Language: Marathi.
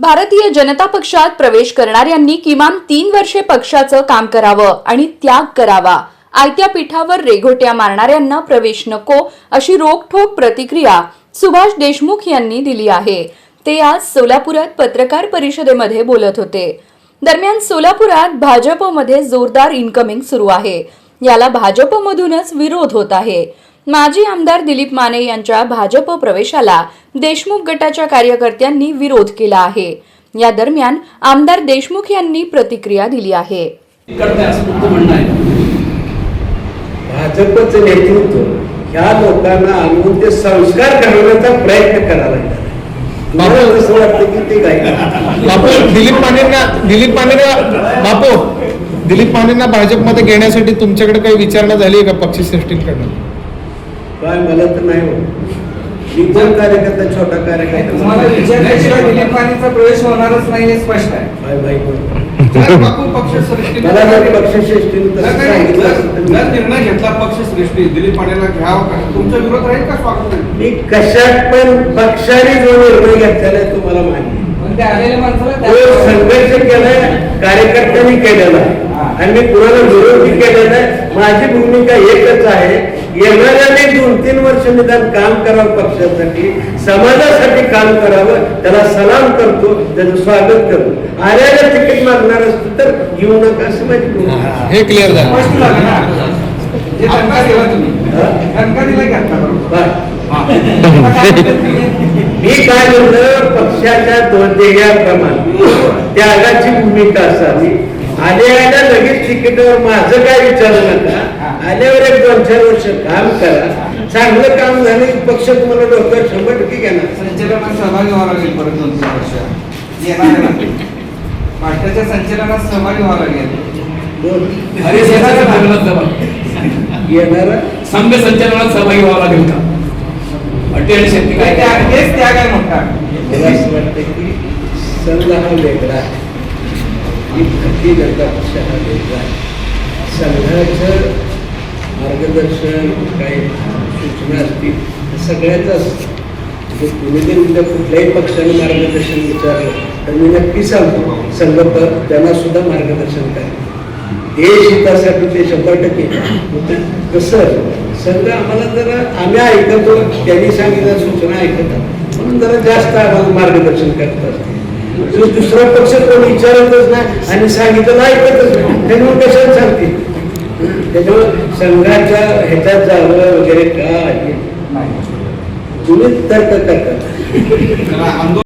भारतीय जनता पक्षात प्रवेश करणाऱ्यांनी किमान तीन वर्षे पक्षाचं काम करावं आणि त्याग करावा. आयत्या पीठावर रेघोट्या मारणाऱ्यांना प्रवेश नको अशी रोखठोक प्रतिक्रिया सुभाष देशमुख यांनी दिली आहे. ते आज सोलापुरात पत्रकार परिषदेमध्ये बोलत होते. दरम्यान सोलापुरात भाजपमध्ये जोरदार इन्कमिंग सुरू आहे. याला भाजपमधूनच विरोध होत आहे. माजी आमदार दिलीप माने यांच्या भाजप प्रवेशाला देशमुख गटाच्या कार्यकर्त्यांनी विरोध केला आहे. या दरम्यान आमदार देशमुख यांनी प्रतिक्रिया दिली आहे. भाजपचं नेतृत्व ह्या लोकांना आणून ते संस्कार घडवण्याचा प्रयत्न करायला लागला मला असं वाटतं की ते काय बापू दिलीप मानेंना दिलीप मानेंना बापू दिलीप मानेंना भाजपमध्ये घेण्यासाठी तुमच्याकडे काही विचारणा झाली आहे का पक्षश्रेष्ठींकडनं काय मला तर नाही मी पण कार्यकर्ता छोटा कार्यकर्ता. तुम्हाला विचारल्याशिवाय दिलीप मानेचा प्रवेश होणारच नाही हे स्पष्ट आहे. मला जर पक्षश्रेष्ठीने तसं सांगितलं तर निर्णय घेतला पक्षश्रेष्ठी दिलीप मानेला घ्यावं का? तुमचा विरोध राहील का स्वागत राहील मी कशात पण पक्षाने जो निर्णय घेतलेला आहे तुम्हाला आहे. पण ते आलेल्या माणसाला तो त्या- संघर्ष केलाय कार्यकर्त्यांनी केलेला आहे. आणि मी कुणाला विरोधी केलेला आहे? माझी भूमिका एकच आहे येणाऱ्या मी दोन तीन वर्ष निदान काम करावं पक्षासाठी समाजासाठी काम करावं त्याला सलाम करतो त्याचं स्वागत करतो. आल्याला तिकीट मागणार असतो तर घेऊ नका असं आहे. हे क्लिअर? मी काय म्हणलं पक्षाच्या दोन ध्येयाप्रमाणे त्यागाची भूमिका असावी. आल्या लगेच तिकीटावर माझं काय विचारू नका. आल्यावर एक दोन चार वर्ष काम करा. चांगलं काम झालं की पक्ष तुम्हाला डोक्यावर शंभर टक्के घेणार. संचलनात सहभागी व्हावं लागेल परत दोन तीन वर्ष. येणार. पाठ्याच्या संचलनात सहभागी व्हावं लागेल. येणारा? संघ संचलनात सहभागी व्हावं लागेल का? अटी आणि शेती काय त्याग तेच त्याग आहे मोठा. मला असं वाटतं की संघ हा वेगळा आहे. जनता पक्ष हा वेगळा आहे संघाचं मार्गदर्शन काही सूचना असतील सगळ्याचाच सगळ्याच असतं. म्हणजे कुणी जर उद्या कुठल्याही पक्षाने मार्गदर्शन विचारलं तर मी नक्की सांगतो संघ त्यांना सुद्धा मार्गदर्शन करेल. देश हितासाठी ते शंभर टक्के. कसं संघ आम्हाला जरा आम्ही ऐकतो त्यांनी सांगितलं सूचना ऐकतात. म्हणून जरा जास्त आम्हाला मार्गदर्शन करत असते म्हणजे दुसरा पक्ष कोण विचारतच नाही आणि सांगितलं ऐकतच नाही. त्यांनी कशाला सांगते त्याच्यामुळे संघाच्या ह्याच्यात जावं वगैरे काय? नाही. तुम्ही तर्क करता.